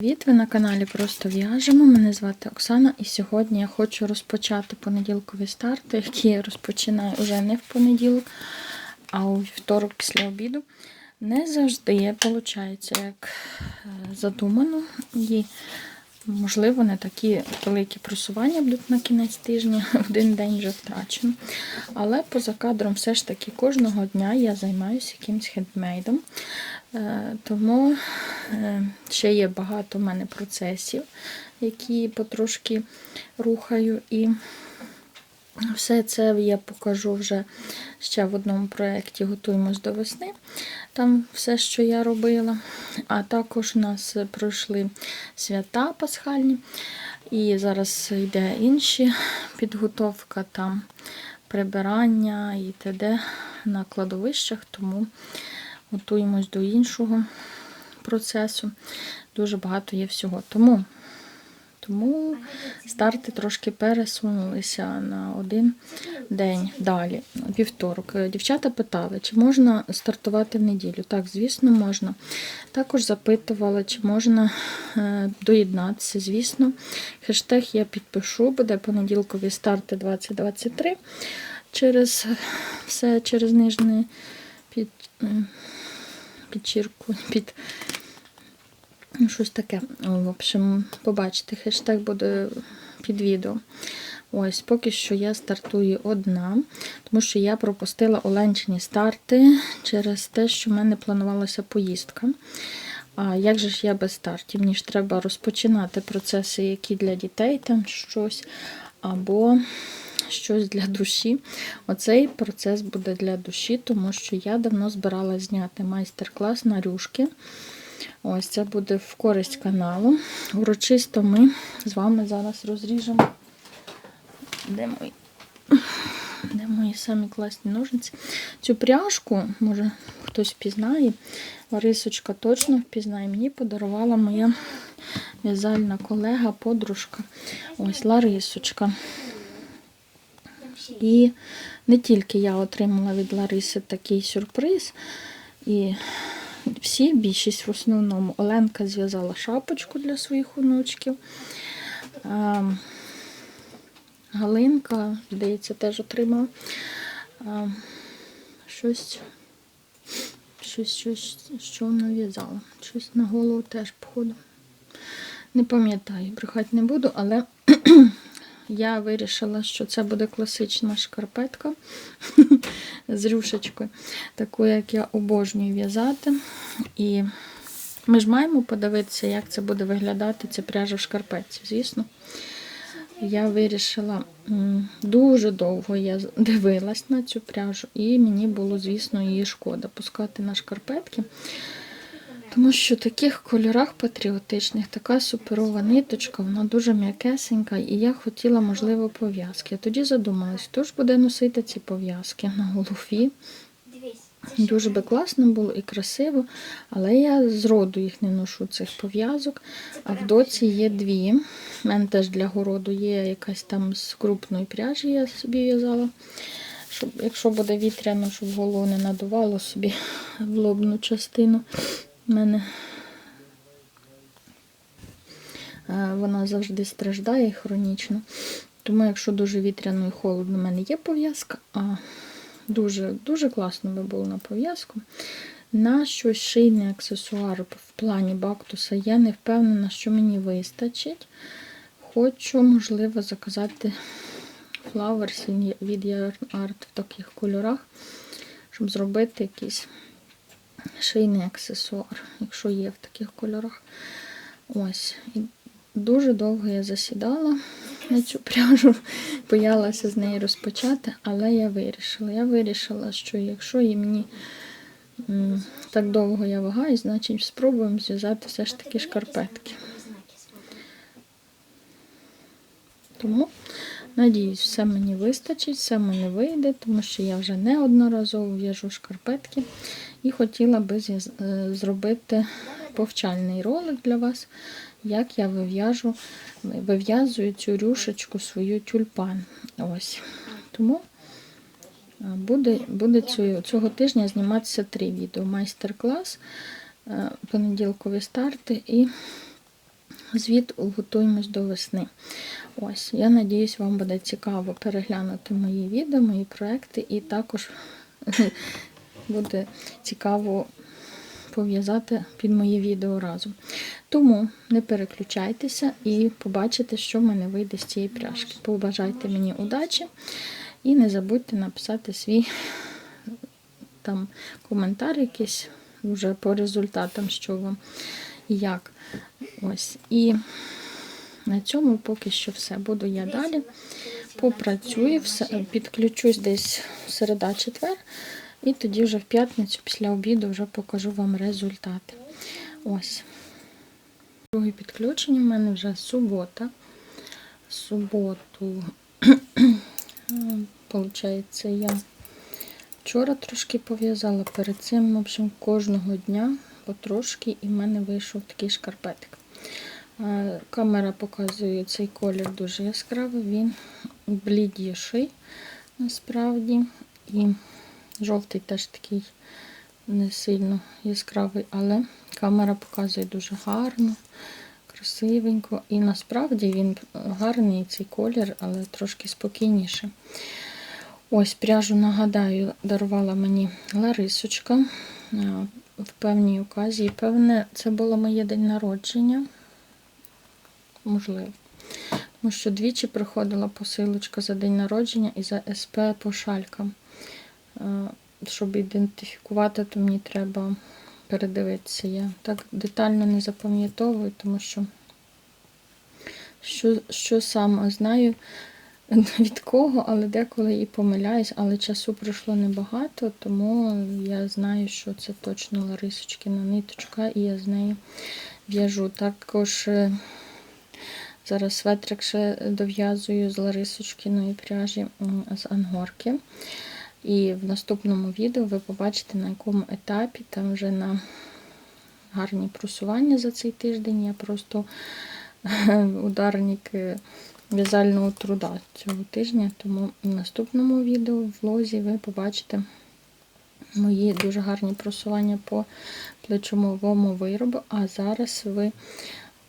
Привіт, ви на каналі Просто в'яжемо. Мене звати Оксана, і сьогодні я хочу розпочати понеділкові старти, які я розпочинаю вже не в понеділок, а у вівторок після обіду. Не завжди виходить, як е, задумано, і, можливо, не такі великі просування будуть на кінець тижня, один день вже втрачено. Але поза кадром все ж таки кожного дня я займаюся якимсь хендмейдом. Е, Тому е, ще є багато в мене процесів, які потрошки рухаю. І все це я покажу вже ще в одному проєкті Готуємось до весни. Там все, що я робила. А також у нас пройшли свята пасхальні. І зараз йде інші підготовка, там прибирання і т.д. на кладовищах, тому готуємось до іншого процесу. Дуже багато є всього. Тому, тому старти трошки пересунулися на один день далі, вівторок. Дівчата питали, чи можна стартувати в неділю. Так, звісно, можна. Також запитували, чи можна е, доєднатися. Звісно, хештег я підпишу, буде понеділкові старти 2023 через все через нижнє під. підчірку, під щось таке. В общем, побачите, хештег буде під відео. Ось, поки що я стартую одна, тому що я пропустила Оленчині старти через те, що в мене планувалася поїздка. А як же ж я без стартів? Мені ж треба розпочинати процеси, які для дітей, там щось, або щось для душі. Оцей процес буде для душі, тому що я давно збирала зняти майстер-клас на рюшки. Ось це буде в користь каналу. Урочисто ми з вами зараз розріжемо. Де мої, де мої самі класні ножниці? Цю пряжку, може хтось впізнає, Ларисочка точно впізнає. Мені подарувала моя в'язальна колега, подружка. Ось Ларисочка. І не тільки я отримала від Лариси такий сюрприз, і всі, більшість в основному, Оленка зв'язала шапочку для своїх онучків. Галинка, здається, теж отримала щось, щось, щось, що вона. Щось на голову теж, походу. Не пам'ятаю, брехати не буду, але я вирішила, що це буде класична шкарпетка з рюшечкою, таку, як я обожнюю в'язати. І ми ж маємо подивитися, як це буде виглядати ця пряжа в шкарпетці, звісно. Я вирішила дуже довго я дивилась на цю пряжу, і мені було, звісно, її шкода пускати на шкарпетки. Тому що в таких кольорах патріотичних така суперова ниточка, вона дуже м'якесенька, і я хотіла, можливо, пов'язки. Я тоді задумалась, хто ж буде носити ці пов'язки на голові. Дуже би класно було і красиво, але я зроду їх не ношу, цих пов'язок. А в доці є дві. У мене теж для городу є якась там з крупної пряжі, я собі в'язала. Щоб, якщо буде вітряно, щоб голову не надувало собі в лобну частину. Мене е, вона завжди страждає хронічно. Тому, якщо дуже вітряно і холодно, у мене є пов'язка, а дуже дуже класно би було на пов'язку. На щось шийний аксесуар в плані бактуса я не впевнена, що мені вистачить. Хочу, можливо, заказати флаверс від Yarn Art в таких кольорах, щоб зробити якийсь шийний аксесуар, якщо є в таких кольорах. Ось. І дуже довго я засідала на цю пряжу, боялася з неї розпочати, але я вирішила. Я вирішила, що якщо і мені так довго я вагаю, значить спробуємо зв'язати все ж таки шкарпетки. Тому, надіюсь, все мені вистачить, все мені вийде, тому що я вже неодноразово в'яжу шкарпетки і хотіла би е, зробити повчальний ролик для вас, як я вив'яжу, вив'язую цю рюшечку свою тюльпан. Ось. Тому е, буде, буде цього, цього тижня зніматися три відео. Майстер-клас, е, понеділкові старти і звіт готуємось до весни. Ось, я надіюсь, вам буде цікаво переглянути мої відео, мої проекти, і також буде цікаво пов'язати під моє відео разом. Тому не переключайтеся і побачите, що в мене вийде з цієї пряжки. Побажайте мені удачі і не забудьте написати свій там коментар якийсь вже по результатам, що вам і як. Ось. І на цьому поки що все. Буду я далі. Попрацюю, підключусь десь середа-четвер, і тоді вже в п'ятницю після обіду вже покажу вам результати. Ось. Друге підключення в мене вже субота. Суботу, виходить, я вчора трошки пов'язала перед цим, в общем, кожного дня потрошки, і в мене вийшов такий шкарпетик. Камера показує цей колір дуже яскравий, він блідіший насправді. І жовтий теж такий не сильно яскравий, але камера показує дуже гарно, красивенько. І насправді він гарний цей колір, але трошки спокійніший. Ось пряжу, нагадаю, дарувала мені Ларисочка в певній оказії. Певне, це було моє день народження. Можливо. Тому що двічі приходила посилочка за день народження і за СП по шалькам. Е, Щоб ідентифікувати, то мені треба передивитися. Я так детально не запам'ятовую, тому що що, що саме знаю від кого, але деколи і помиляюсь, але часу пройшло небагато, тому я знаю, що це точно Ларисочкина ниточка, і я з нею в'яжу. Також е, зараз светрик ще дов'язую з Ларисочкиної пряжі з ангорки. І в наступному відео ви побачите, на якому етапі там вже на гарні просування за цей тиждень. Я просто ударник в'язального труда цього тижня. Тому в наступному відео в влозі ви побачите мої дуже гарні просування по плечомовому виробу. А зараз ви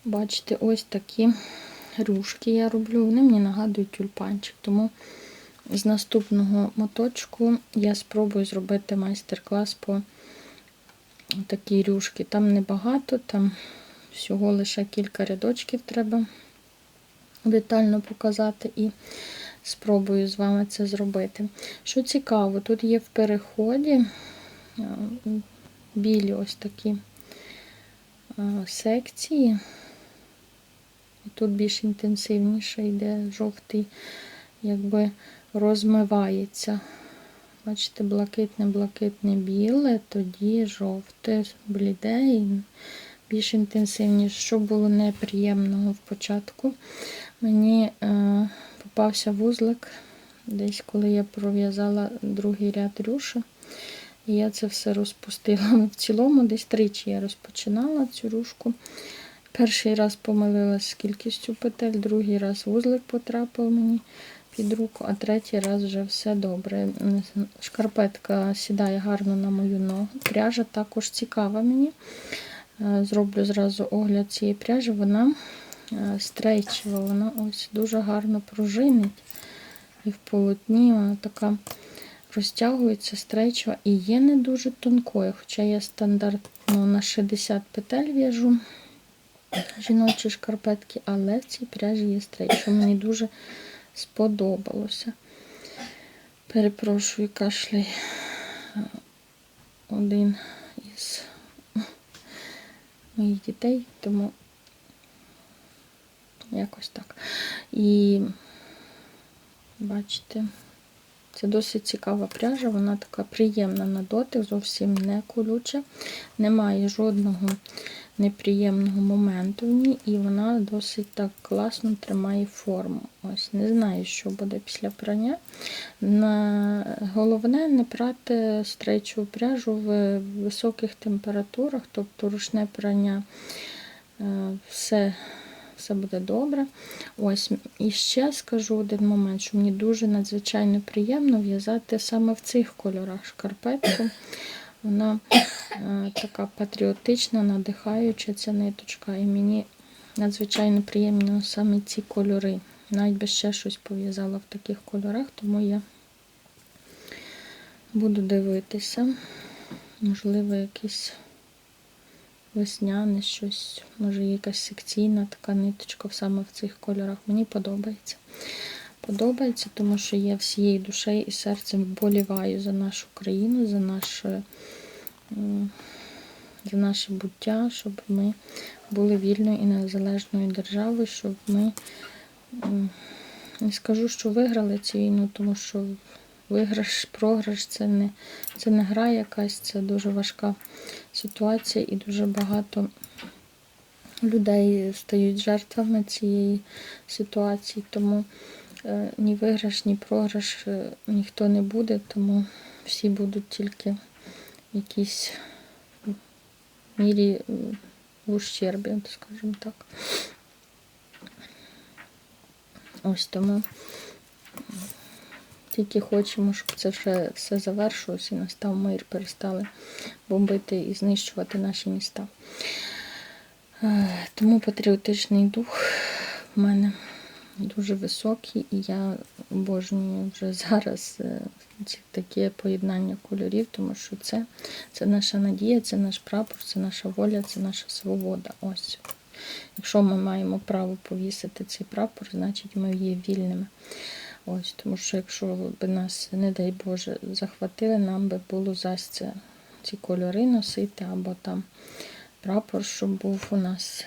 бачите ось такі рюшки я роблю. Вони мені нагадують тюльпанчик. Тому з наступного моточку я спробую зробити майстер-клас по такій рюшки. Там небагато, там всього лише кілька рядочків треба детально показати і спробую з вами це зробити. Що цікаво, тут є в переході е, білі ось такі е, секції. Тут більш інтенсивніше йде жовтий, якби розмивається. Бачите, блакитне, блакитне біле, тоді жовте, бліде і більш інтенсивніше. Що було неприємного в початку, мені е, попався вузлик, десь коли я пров'язала другий ряд рюша. І я це все розпустила. В цілому, десь тричі я розпочинала цю рюшку. Перший раз помилилась з кількістю петель, другий раз вузлик потрапив мені під руку, а третій раз вже все добре. Шкарпетка сідає гарно на мою ногу. Пряжа також цікава мені. Е, Зроблю зразу огляд цієї пряжі. Вона е, стрейчева, вона ось дуже гарно пружинить. І в полотні вона така розтягується, стрейчева і є не дуже тонкою, хоча я стандартно на 60 петель в'яжу жіночі шкарпетки, але в цій пряжі є стрейч, що мені дуже сподобалося. Перепрошую, кашляй один із моїх дітей, тому якось так. І бачите, це досить цікава пряжа, вона така приємна на дотик, зовсім не колюча, немає жодного неприємного моменту в ній, і вона досить так класно тримає форму. Ось, Не знаю, що буде після прання. На... Головне не прати стрейчову пряжу в високих температурах, тобто ручне прання е, все. Все буде добре. Ось, І ще скажу один момент, що мені дуже надзвичайно приємно в'язати саме в цих кольорах шкарпетку. Вона е, така патріотична, надихаюча ця ниточка, і мені надзвичайно приємно саме ці кольори. Навіть би ще щось пов'язала в таких кольорах, тому я буду дивитися. Можливо, якийсь весняне щось, може якась секційна така ниточка саме в цих кольорах. Мені подобається. Подобається, тому що я всією душею і серцем вболіваю за нашу країну, за наше, за наше буття, щоб ми були вільною і незалежною державою, щоб ми не скажу, що виграли цю війну, тому що виграш, програш це не, це не гра якась, це дуже важка ситуація і дуже багато людей стають жертвами цієї ситуації. Тому ні виграш, ні програш е, ніхто не буде, тому всі будуть тільки в якійсь мірі е, в ущербі, скажімо так. Ось тому тільки хочемо, щоб це вже все завершилось і настав мир, перестали бомбити і знищувати наші міста. Е, Тому патріотичний дух в мене дуже високий, і я обожнюю вже зараз е, таке поєднання кольорів, тому що це, це наша надія, це наш прапор, це наша воля, це наша свобода. Ось. Якщо ми маємо право повісити цей прапор, значить ми є вільними. Ось, тому що якщо б нас, не дай Боже, захватили, нам би було зась ці кольори носити, або там прапор, щоб був у нас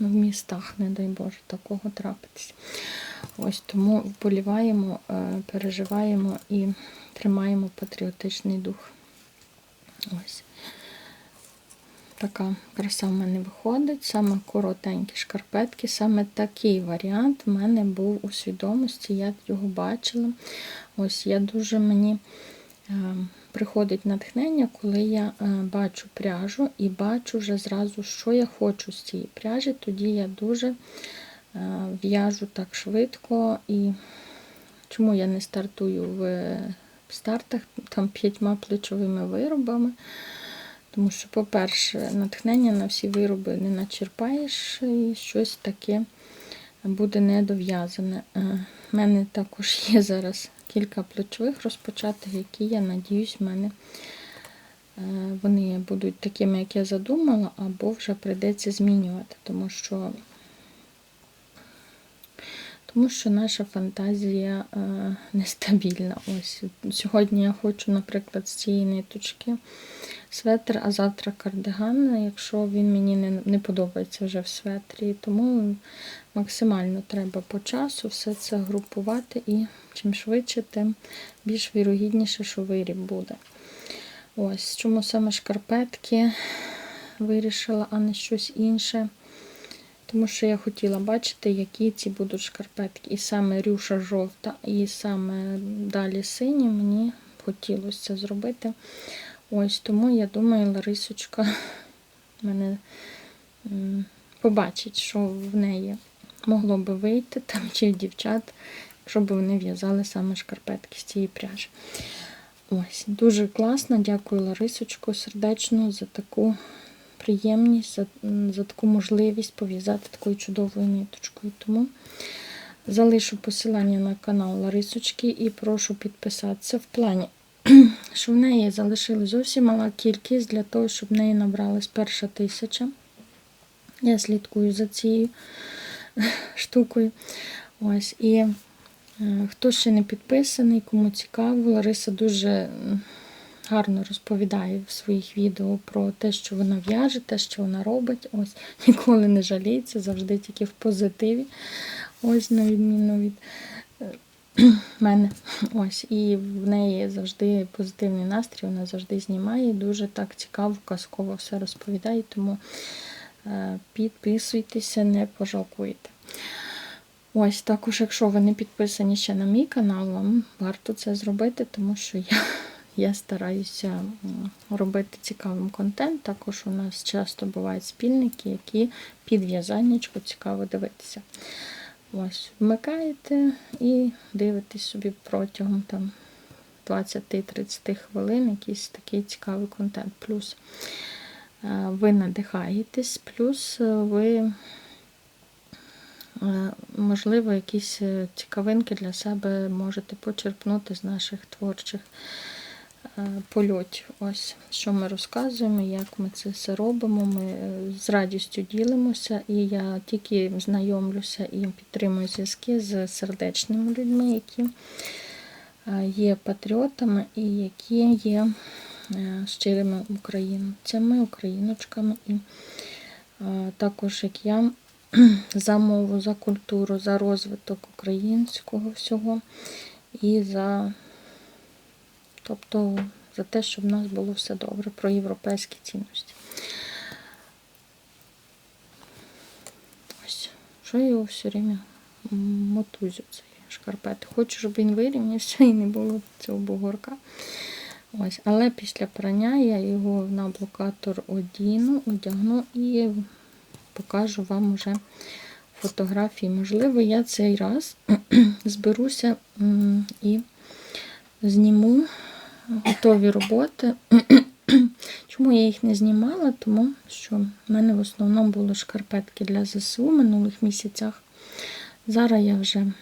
в містах, не дай Боже, такого трапитися. Ось тому вболіваємо, е, переживаємо і тримаємо патріотичний дух. Ось. Така краса в мене виходить, саме коротенькі шкарпетки, саме такий варіант в мене був у свідомості, я його бачила. Ось я дуже мені е, приходить натхнення, коли я е, бачу пряжу і бачу вже зразу, що я хочу з цієї пряжі. Тоді я дуже е, в'яжу так швидко. І чому я не стартую в стартах там п'ятьма плечовими виробами? Тому що, по-перше, натхнення на всі вироби не начерпаєш і щось таке буде недов'язане. У мене також є зараз кілька плечових розпочатих, які, я надіюсь, в мене е, вони будуть такими, як я задумала, або вже прийдеться змінювати, тому що тому що наша фантазія е, нестабільна. Ось Сьогодні я хочу, наприклад, з цієї ниточки светр, а завтра кардиган, якщо він мені не не подобається вже в светрі. Тому максимально треба по часу все це групувати і чим швидше, тим більш вірогідніше, що виріб буде. Ось, Чому саме шкарпетки вирішила, а не щось інше. Тому що я хотіла бачити, які ці будуть шкарпетки. І саме рюша жовта, і саме далі сині мені хотілося це зробити. Ось, тому я думаю, Ларисочка мене побачить, що в неї могло би вийти там чи дівчат, якщо б вони в'язали саме шкарпетки з цієї пряжі. Ось, дуже класно, дякую Ларисочку сердечно за таку приємність, за, за таку можливість пов'язати такою чудовою ниточкою. Тому залишу посилання на канал Ларисочки і прошу підписатися в плані що в неї залишилась зовсім мала кількість для того, щоб в неї набралась перша тисяча. Я слідкую за цією штукою. Ось, І е, хто ще не підписаний, кому цікаво, Лариса дуже гарно розповідає в своїх відео про те, що вона в'яже, те, що вона робить. Ось, Ніколи не жаліється, завжди тільки в позитиві. Ось, на відміну від мене. Ось, І в неї завжди позитивний настрій, вона завжди знімає. Дуже так цікаво, казково все розповідає, тому е, підписуйтеся, не пожалкуйте. Ось, також, якщо ви не підписані ще на мій канал, вам варто це зробити, тому що я я стараюся робити цікавим контент. Також у нас часто бувають спільники, які під в'язаннячку цікаво дивитися. Ось, вмикаєте і дивитесь собі протягом там 20-30 хвилин якийсь такий цікавий контент. Плюс ви надихаєтесь, плюс е, ви, е, можливо, якісь е, цікавинки для себе можете почерпнути з наших творчих е, польотів. Ось що ми розказуємо, як ми це все робимо. Ми е, з радістю ділимося, і я тільки знайомлюся і підтримую зв'язки з сердечними людьми, які е, є патріотами і які є е, щирими українцями, україночками. І е, також як я за мову, за культуру, за розвиток українського всього і за, тобто, за те, щоб в нас було все добре, про європейські цінності. Ось, що його все время мотузю цей шкарпети. Хочу, щоб він вирівнявся і не було цього бугорка. Ось, але після прання я його на блокатор одіну, одягну і покажу вам уже фотографії. Можливо, я цей раз зберуся і зніму готові роботи. Чому я їх не знімала? Тому що в мене в основному були шкарпетки для ЗСУ минулих місяцях. Зараз я вже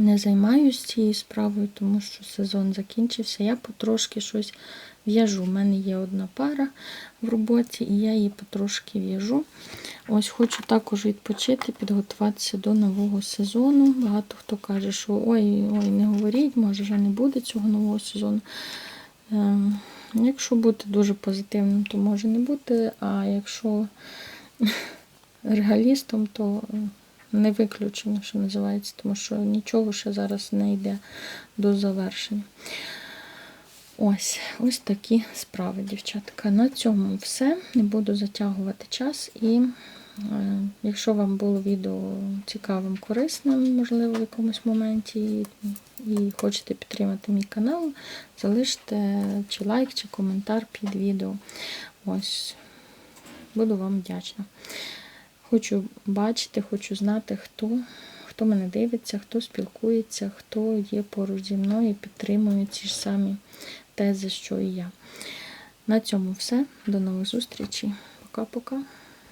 не займаюся цією справою, тому що сезон закінчився. Я потрошки щось в'яжу. У мене є одна пара в роботі, і я її потрошки в'яжу. Ось хочу також відпочити, підготуватися до нового сезону. Багато хто каже, що ой, ой, не говоріть, може вже не буде цього нового сезону. Ем, Якщо бути дуже позитивним, то може не бути. А якщо реалістом, то не виключено, що називається, тому що нічого ще зараз не йде до завершення. Ось, ось такі справи, дівчатка. На цьому все. Не буду затягувати час. І е, якщо вам було відео цікавим, корисним, можливо, в якомусь моменті, і, і хочете підтримати мій канал, залиште чи лайк, чи коментар під відео. Ось, буду вам вдячна. Хочу бачити, хочу знати, хто, хто мене дивиться, хто спілкується, хто є поруч зі мною і підтримує ці ж самі тези, що і я. На цьому все. До нових зустрічей. Пока-пока.